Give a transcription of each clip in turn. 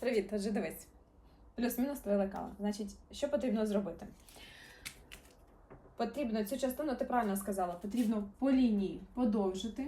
Привіт, отже, дивись. Плюс-мінус твоє лекало. Значить, що потрібно зробити? Потрібно цю частину, ти правильно сказала, потрібно по лінії подовжити.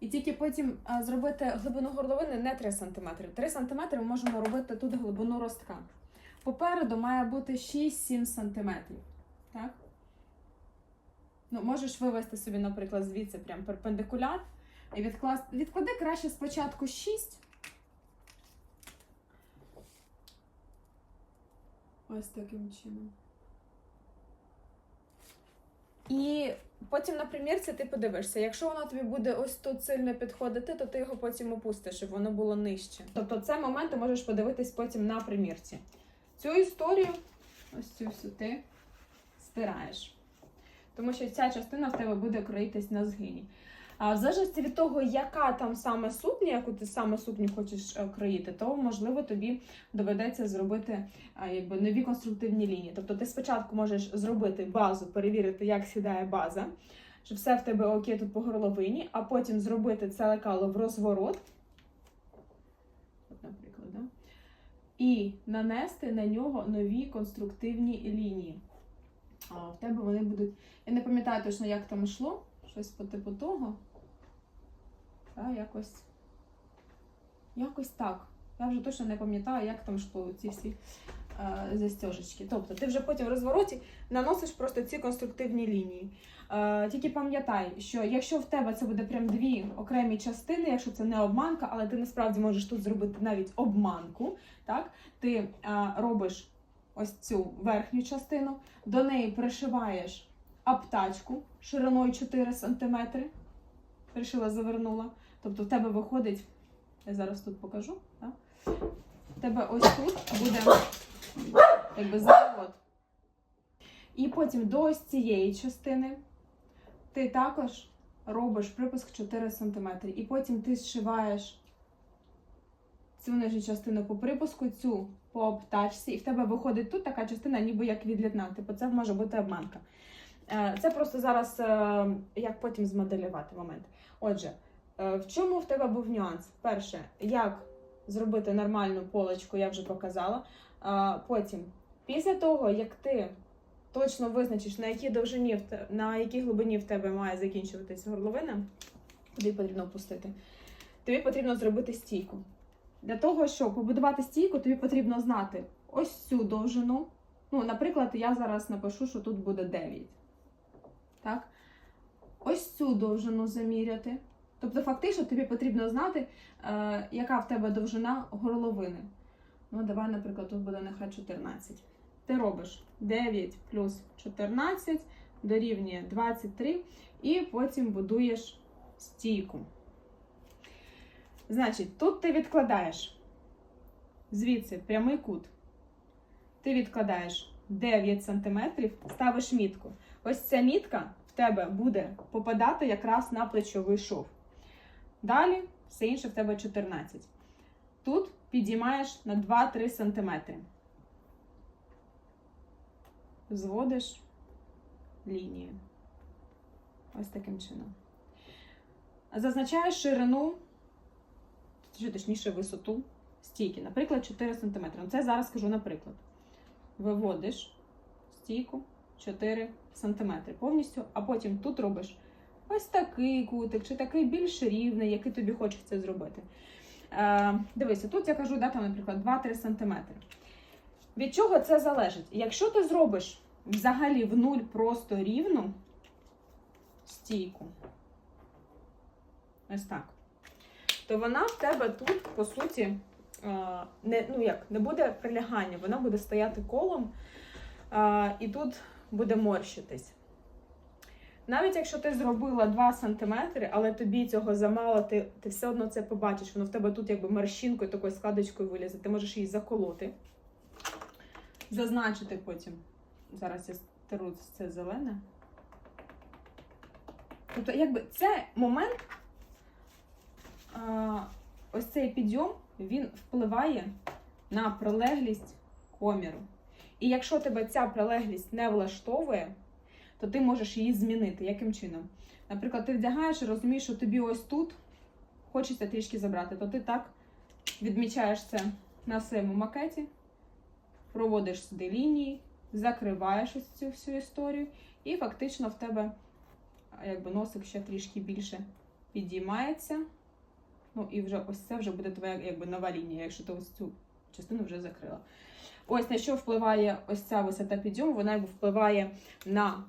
І тільки потім зробити глибину горловини не 3 см. 3 см ми можемо робити тут глибину ростка. Попереду має бути 6-7 см. Так? Ну, можеш вивести собі, наприклад, звідси прям перпендикуляр. І відкласти. Відклади краще спочатку 6. Ось таким чином. І потім на примірці ти подивишся. Якщо воно тобі буде ось тут сильно підходити, то ти його потім опустиш, щоб воно було нижче. Тобто цей момент ти можеш подивитись потім на примірці. Цю історію, ось цю всю ти стираєш. Тому що ця частина в тебе буде кроїтись на згині. А в залежності від того, яка там саме сукня, яку ти саме сукню хочеш е, кроїти, то можливо тобі доведеться зробити якби нові конструктивні лінії. Тобто ти спочатку можеш зробити базу, перевірити, як сідає база, щоб все в тебе окей тут по горловині, а потім зробити це лекало в розворот. Наприклад, і нанести на нього нові конструктивні лінії. А, в тебе вони будуть. Я не пам'ятаю точно, як там йшло, щось по типу того. Та, якось. Якось так. Я вже точно не пам'ятаю, як там йшло ці всі е, застежечки. Тобто ти вже потім в розвороті наносиш просто ці конструктивні лінії. Е, тільки пам'ятай, що якщо в тебе це буде прям дві окремі частини, якщо це не обманка, але ти насправді можеш тут зробити навіть обманку, так? ти е, робиш ось цю верхню частину, до неї пришиваєш аптачку шириною 4 см. Пришила, завернула. Тобто в тебе виходить, я зараз тут покажу. Так? В тебе ось тут буде якби заворот. І потім до ось цієї частини ти також робиш припуск 4 см. І потім ти зшиваєш цю нижню частину по припуску, цю по обтачці, і в тебе виходить тут така частина, ніби як відлітна. Типу це може бути обманка. Е, Це просто зараз е, як потім змоделювати момент. Отже, в чому в тебе був нюанс? Перше, як зробити нормальну полочку, я вже показала. Потім, після того, як ти точно визначиш, на якій довжині на якій глибині в тебе має закінчуватися горловина, куди потрібно опустити, тобі потрібно зробити стійку. Для того, щоб побудувати стійку, тобі потрібно знати ось цю довжину. Ну, наприклад, я зараз напишу, що тут буде 9. Так? Ось цю довжину заміряти. Тобто, фактично, тобі потрібно знати, е, яка в тебе довжина горловини. Ну, давай, наприклад, тут буде нехай 14. Ти робиш 9 плюс 14 дорівнює 23, і потім будуєш стійку. Значить, тут ти відкладаєш звідси прямий кут. Ти відкладаєш 9 см, ставиш мітку. Ось ця мітка в тебе буде попадати якраз на плечовий шов. Далі все інше в тебе 14. Тут підіймаєш на 2-3 см. Зводиш лінію. Ось таким чином. Зазначаєш ширину, чи точніше висоту стійки, наприклад, 4 см. Це зараз скажу наприклад. Виводиш стійку 4 см повністю, а потім тут робиш ось такий кутик, чи такий більш рівний, який тобі хочеться зробити. Е, дивися, тут я кажу, да, там, наприклад, 2-3 см. Від чого це залежить? Якщо ти зробиш взагалі в нуль просто рівну стійку, ось так, то вона в тебе тут, по суті, е, не, ну як, не буде прилягання, вона буде стояти колом, е, і тут буде морщитись. Навіть якщо ти зробила 2 см, але тобі цього замало, ти, ти все одно це побачиш. Воно в тебе тут якби морщинкою, такою складочкою вилізе. Ти можеш її заколоти, зазначити потім. Зараз я стеру це зелене. Тобто, якби це момент, а, ось цей підйом, він впливає на прилеглість коміру. І якщо тебе ця прилеглість не влаштовує, то ти можеш її змінити. Яким чином? Наприклад, ти вдягаєш і розумієш, що тобі ось тут хочеться трішки забрати, то ти так відмічаєш це на своєму макеті, проводиш сюди лінії, закриваєш ось цю всю історію, і фактично в тебе якби носик ще трішки більше підіймається. Ну і вже ось це вже буде твоя якби нова лінія, якщо ти ось цю частину вже закрила. Ось на що впливає ось ця висота підйому, вона якби впливає на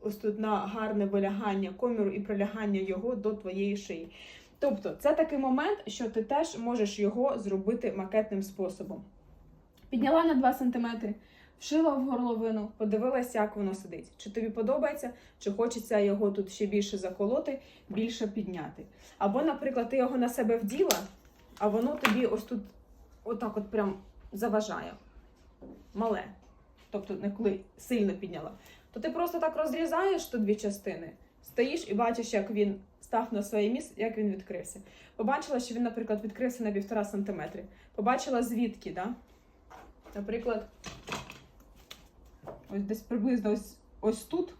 ось тут на гарне вилягання коміру і прилягання його до твоєї шиї. Тобто, це такий момент, що ти теж можеш його зробити макетним способом. Підняла на 2 см, вшила в горловину, подивилася, як воно сидить. Чи тобі подобається, чи хочеться його тут ще більше заколоти, більше підняти. Або, наприклад, ти його на себе вділа, а воно тобі ось тут отак от прям заважає. Мале. Тобто, не коли сильно підняла. То ти просто так розрізаєш тут дві частини, стоїш і бачиш, як він став на своє місце, як він відкрився. Побачила, що він, наприклад, відкрився на півтора сантиметри. Побачила звідки, да? Наприклад, ось десь приблизно ось, ось тут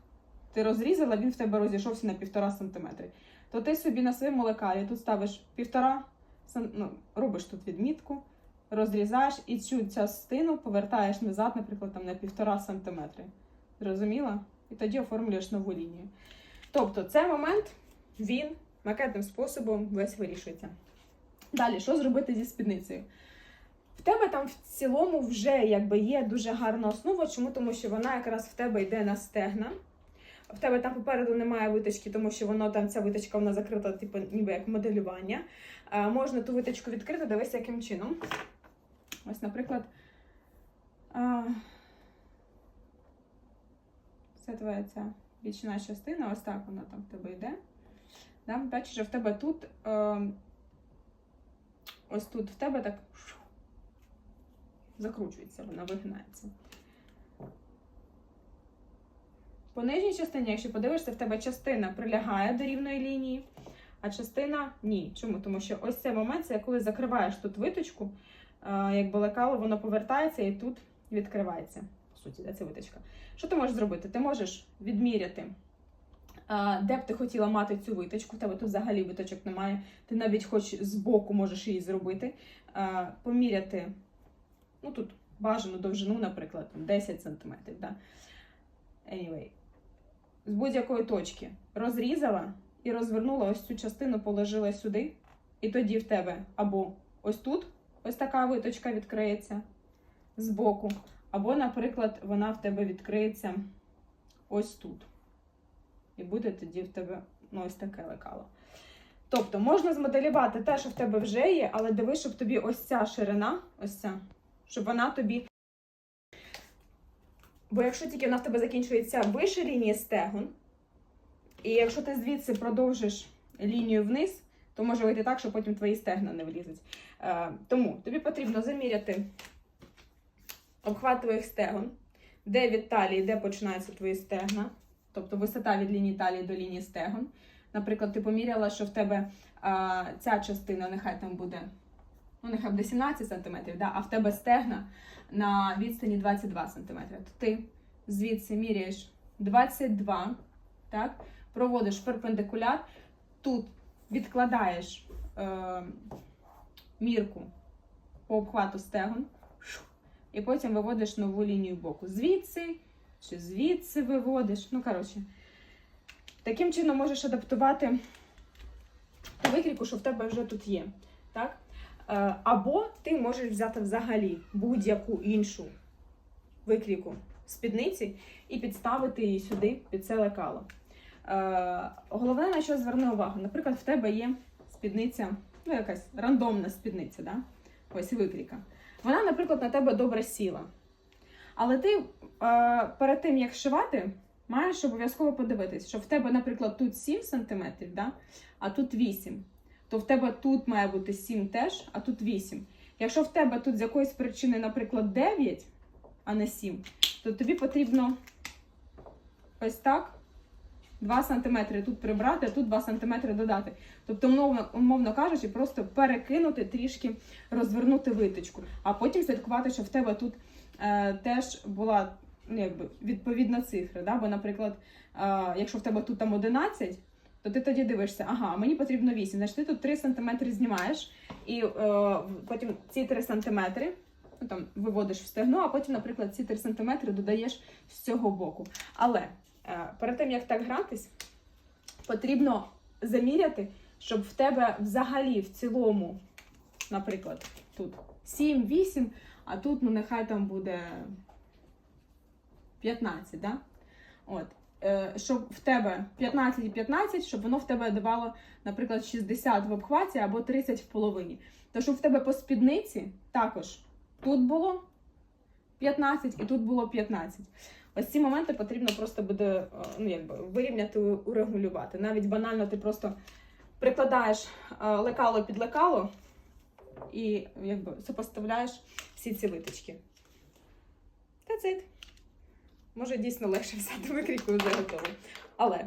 ти розрізала, він в тебе розійшовся на півтора сантиметри. То ти собі на своєму лекалі тут ставиш півтора, ну, робиш тут відмітку, розрізаєш і цю частину повертаєш назад, наприклад, там на півтора сантиметри. Зрозуміла? І тоді оформлюєш нову лінію. Тобто, цей момент він макетним способом весь вирішується. Далі, що зробити зі спідницею? В тебе там в цілому вже якби є дуже гарна основа. Чому? Тому що вона якраз в тебе йде на стегна. В тебе там попереду немає виточки, тому що воно там ця виточка вона закрита, типу, ніби як моделювання. А, можна ту виточку відкрити, дивись, яким чином. Ось, наприклад, а, це твоя ця бічна частина, ось так вона там в тебе йде. Да? Бачиш, що в тебе тут, е, ось тут в тебе так закручується, вона вигинається. По нижній частині, якщо подивишся, в тебе частина прилягає до рівної лінії, а частина ні. Чому? Тому що ось цей момент, це коли закриваєш тут виточку, е, якби лекало, воно повертається і тут відкривається. Суті, да, це виточка. Що ти можеш зробити? Ти можеш відміряти, де б ти хотіла мати цю виточку. В тебе тут взагалі виточок немає. Ти навіть хоч з боку можеш її зробити. Поміряти, ну тут бажану довжину, наприклад, 10 см. Да? Anyway, з будь-якої точки розрізала і розвернула ось цю частину, положила сюди, і тоді в тебе або ось тут ось така виточка відкриється з боку, або, наприклад, вона в тебе відкриється ось тут. І буде тоді в тебе ну, ось таке лекало. Тобто можна змоделювати те, що в тебе вже є, але дивись, щоб тобі ось ця ширина, ось ця, щоб вона тобі. Бо якщо тільки вона в тебе закінчується вище лінії стегон, і якщо ти звідси продовжиш лінію вниз, то може вийти так, що потім твої стегна не влізуть. Е, тому тобі потрібно заміряти обхват твоїх стегон, де від талії, де починаються твої стегна, тобто висота від лінії талії до лінії стегон. Наприклад, ти поміряла, що в тебе а, ця частина, нехай там буде, ну нехай буде 17 см, да, а в тебе стегна на відстані 22 см. То ти звідси міряєш 22, так, проводиш перпендикуляр, тут відкладаєш е, мірку по обхвату стегон, і потім виводиш нову лінію боку. Звідси чи звідси виводиш. Ну, коротше, таким чином можеш адаптувати ту викрійку, що в тебе вже тут є. Так? Е, Або ти можеш взяти взагалі будь-яку іншу викрійку спідниці і підставити її сюди під це лекало. Е, Головне, на що зверни увагу. Наприклад, в тебе є спідниця, ну якась рандомна спідниця, да? ось викрійка. Вона, наприклад, на тебе добре сіла. Але ти е, перед тим, як шивати, маєш обов'язково подивитись, що в тебе, наприклад, тут 7 см, да? а тут 8 то в тебе тут має бути 7 теж, а тут 8. Якщо в тебе тут з якоїсь причини, наприклад, 9, а не 7, то тобі потрібно ось так 2 см тут прибрати, а тут 2 см додати. Тобто, умовно, умовно кажучи, просто перекинути трішки, розвернути виточку, а потім слідкувати, що в тебе тут е, теж була ну, якби, відповідна цифра. Да? Бо, наприклад, е, якщо в тебе тут там 11, то ти тоді дивишся, ага, мені потрібно 8, значить ти тут 3 см знімаєш І е, потім ці 3 см ну, там, виводиш в стегно, а потім, наприклад, ці 3 см додаєш з цього боку. Але перед тим, як так гратись, потрібно заміряти, щоб в тебе взагалі в цілому, наприклад, тут 7-8, а тут, ну, нехай там буде 15, да? От. Е, щоб в тебе 15 і 15, щоб воно в тебе давало, наприклад, 60 в обхваті або 30 в половині. То щоб в тебе по спідниці також тут було 15 і тут було 15. Ось ці моменти потрібно просто буде е, ну, якби, вирівняти, урегулювати. Навіть банально ти просто прикладаєш е, лекало під лекало і якби, сопоставляєш всі ці виточки. That's it. Може, дійсно легше взяти викрійку вже готову. Але